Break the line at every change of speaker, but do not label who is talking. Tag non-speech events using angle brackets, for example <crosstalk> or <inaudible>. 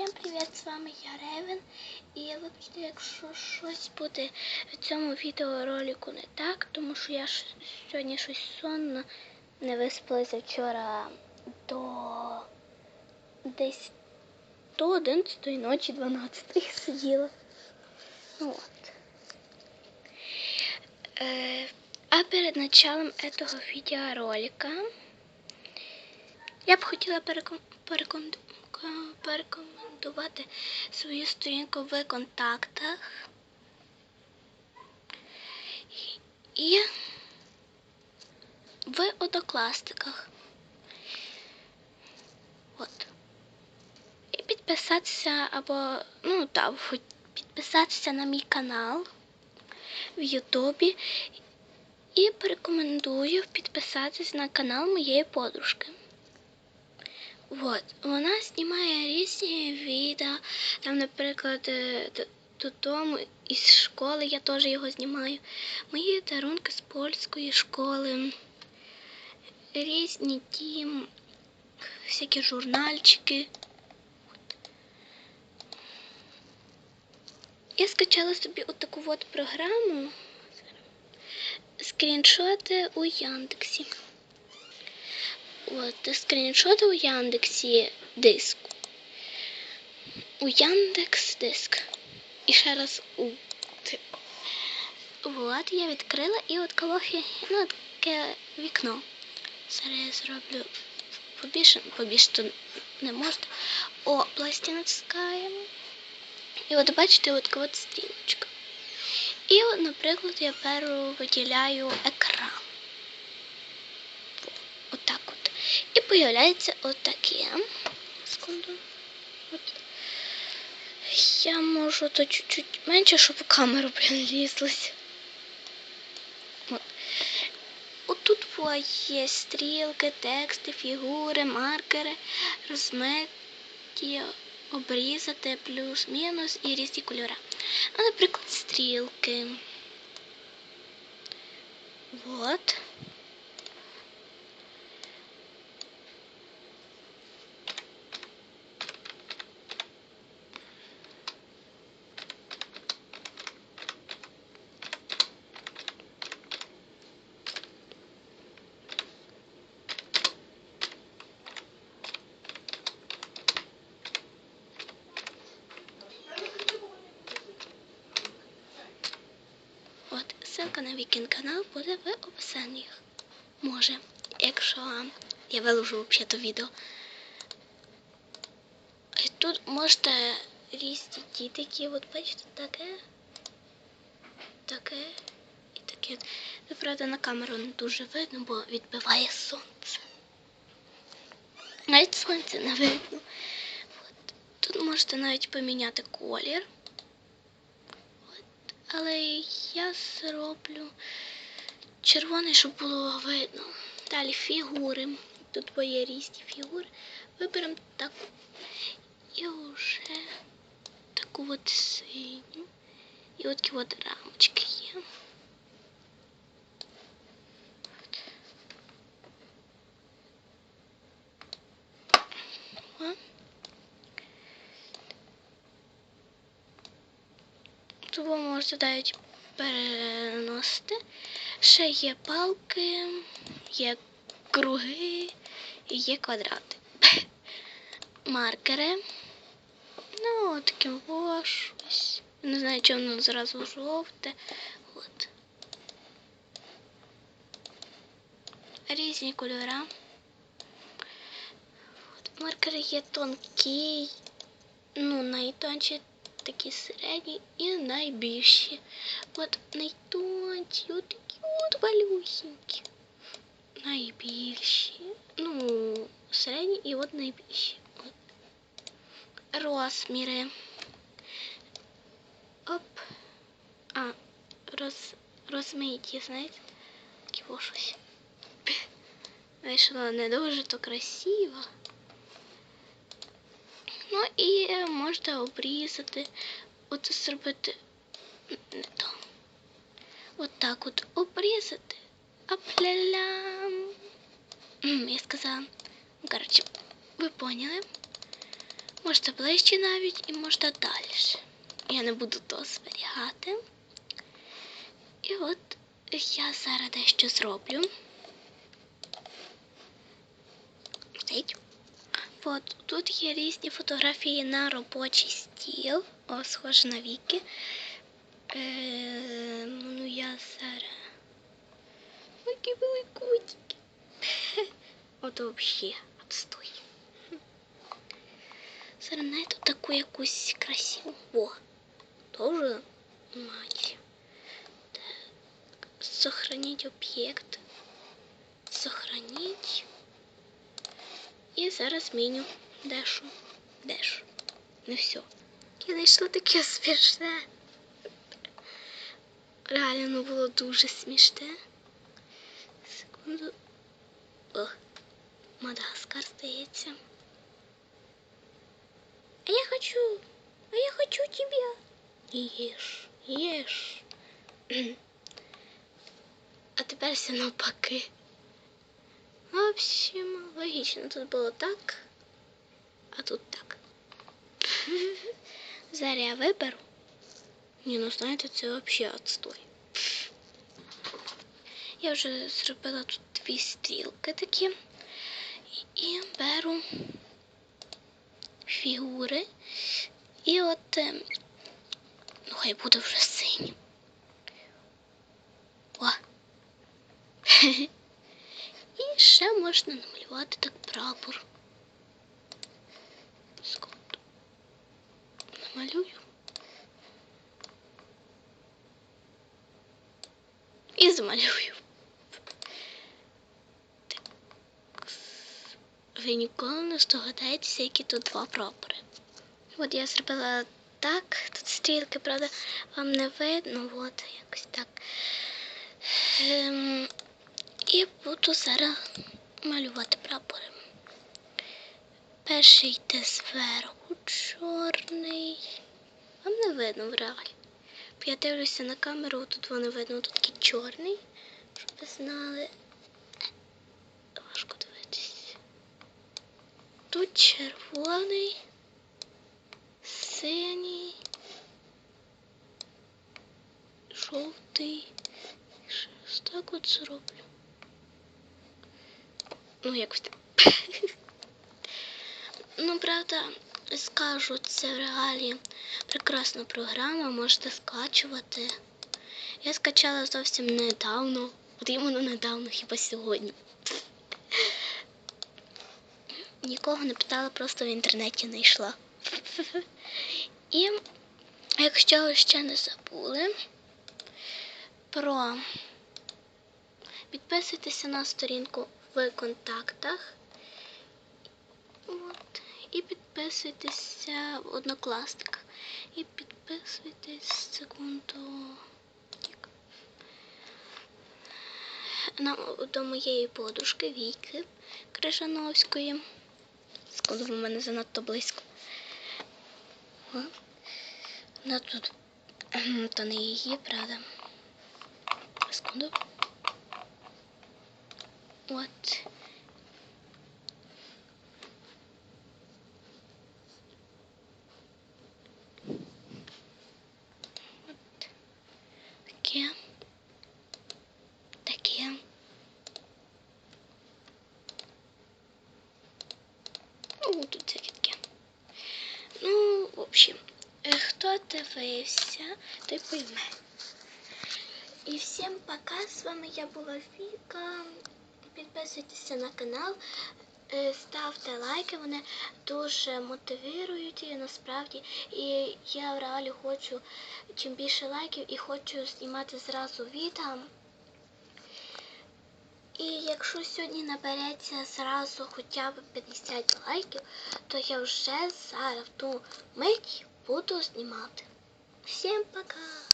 Всім привіт, з вами я Ревен. І вибачте, якщо щось буде в цьому відеоролику не так, тому що я сьогодні щось сонно не виспалася вчора до десь до 11 ночі 12 сиділа. От. Е, а перед началом этого відеоролика я б хотіла переком... переком... порекомендувати свою сторінку в контактах. І в однокласниках. От. І підписатися або, ну так, підписатися на мій канал в Ютубі. І порекомендую підписатися на канал моєї подружки. От, вона знімає різні відео. Там, наприклад, е, додому із школи я теж його знімаю. Мої дарунки з польської школи. Різні ті всякі журнальчики. Я скачала собі отаку от програму. Скріншоти у Яндексі. От скріншоти у Яндексі диску. У Яндекс диск. І ще раз у. От я відкрила і от колохи, ну таке вікно. Зараз я зроблю побільше, побільше то не можна. О, пласті натискаємо. І от бачите, от от стрілочка. І наприклад, я першу виділяю екран. Отак от. І появляється отаке. Секунду. От. Я можу то чуть-чуть менше, щоб в камеру прям лізлась. От. Отут є стрілки, тексти, фігури, маркери, розметі, обрізати, плюс-мінус і різні кольори. А, наприклад, стрілки. От, ссылка на Вікін канал буде в описанні. Може, якщо я виложу взагалі то відео. І тут можете різні ті такі, от бачите, таке, таке і таке. Ну, правда, на камеру не дуже видно, бо відбиває сонце. Навіть сонце не видно. От. Тут можете навіть поміняти колір. Але я зроблю червоний, щоб було видно. Далі фігури. Тут є різні фігури. Виберемо таку. І вже таку от синю. І от такі от рамочки є. О. Ви можете навіть переносити. Ще є палки, є круги і є квадрати. <laughs> Маркери. Ну, таке щось. Не знаю, чому воно зразу жовте. От. Різні кольори. От маркери є тонкі, ну, найтонші такі середні і найбільші. От найтонші, от такі от малюсінькі. Найбільші. Ну, середні і от найбільші. От. Розміри. Оп. А, роз, розмиті, знаєте? Такі о щось. Вийшло не дуже то красиво. Ну і е, можна обрізати, от зробити не то. От так от обрізати. Аплялям. Я сказала. Ну, Коротше, ви поняли. Можете ближче навіть і можете далі. Я не буду то зберігати. І от я зараз дещо зроблю. Стоїть. От тут є різні фотографії на робочий стіл. О, схоже на віки. Е, ну я зараз. Які великутики. <laughs> От взагалі, отстой. Зараз знайду таку якусь красиву. О, тоже мать. Так. Сохранить об'єкт. Сохранить. І зараз зміню дещо. Дещо. Не все. Я знайшла таке смішне. Реально ну, було дуже смішне. Секунду. О, Мадагаскар здається. А я хочу, а я хочу тебя. Ешь, ешь. <clears throat> А тепер все навпаки. В общем, логічно, тут було так, а тут так. <laughs> Зараз я виберу. Ні, ну знаєте, це взагалі отстой. Я вже зробила тут дві стрілки такі. І беру фігури. І от ну хай буде вже синій. О. <laughs> Ще можна намалювати так прапор. Секунду. Намалюю. І замалюю. Так. Ви ніколи не здогадаєтеся, які тут два прапори. От я зробила так. Тут стрілки, правда, вам не видно. От якось так. Ем, і буду зараз малювати прапори. Перший йде зверху чорний. Вам не видно в реалі. Я дивлюся на камеру, тут воно видно, тут такий чорний, щоб ви знали. Важко дивитись. Тут червоний, синій, жовтий. Ось так от зроблю. Ну, якось так. <laughs> ну, правда, скажу, це в реалі прекрасна програма, можете скачувати. Я скачала зовсім недавно. От іменно недавно, хіба сьогодні. <laughs> Нікого не питала, просто в інтернеті знайшла. <laughs> І якщо ви ще не забули про підписуйтеся на сторінку в контактах. От. І підписуйтеся в однокласниках. І підписуйтесь секунду. Тік. На, до моєї подружки Віки Крижановської. Секунду, в мене занадто близько. Вона тут то не її, правда. Секунду. От. От. Таке. Таке. Ну, тут всяке таке. Ну, в общем, е, хто дивився, той пойме. І всім пока. З вами я була Віка. Підписуйтеся на канал, е, ставте лайки, вони дуже мотивують і насправді. І я в реалі хочу чим більше лайків і хочу знімати зразу відео. І якщо сьогодні набереться зразу хоча б 50 лайків, то я вже зараз ту мить буду знімати. Всім пока!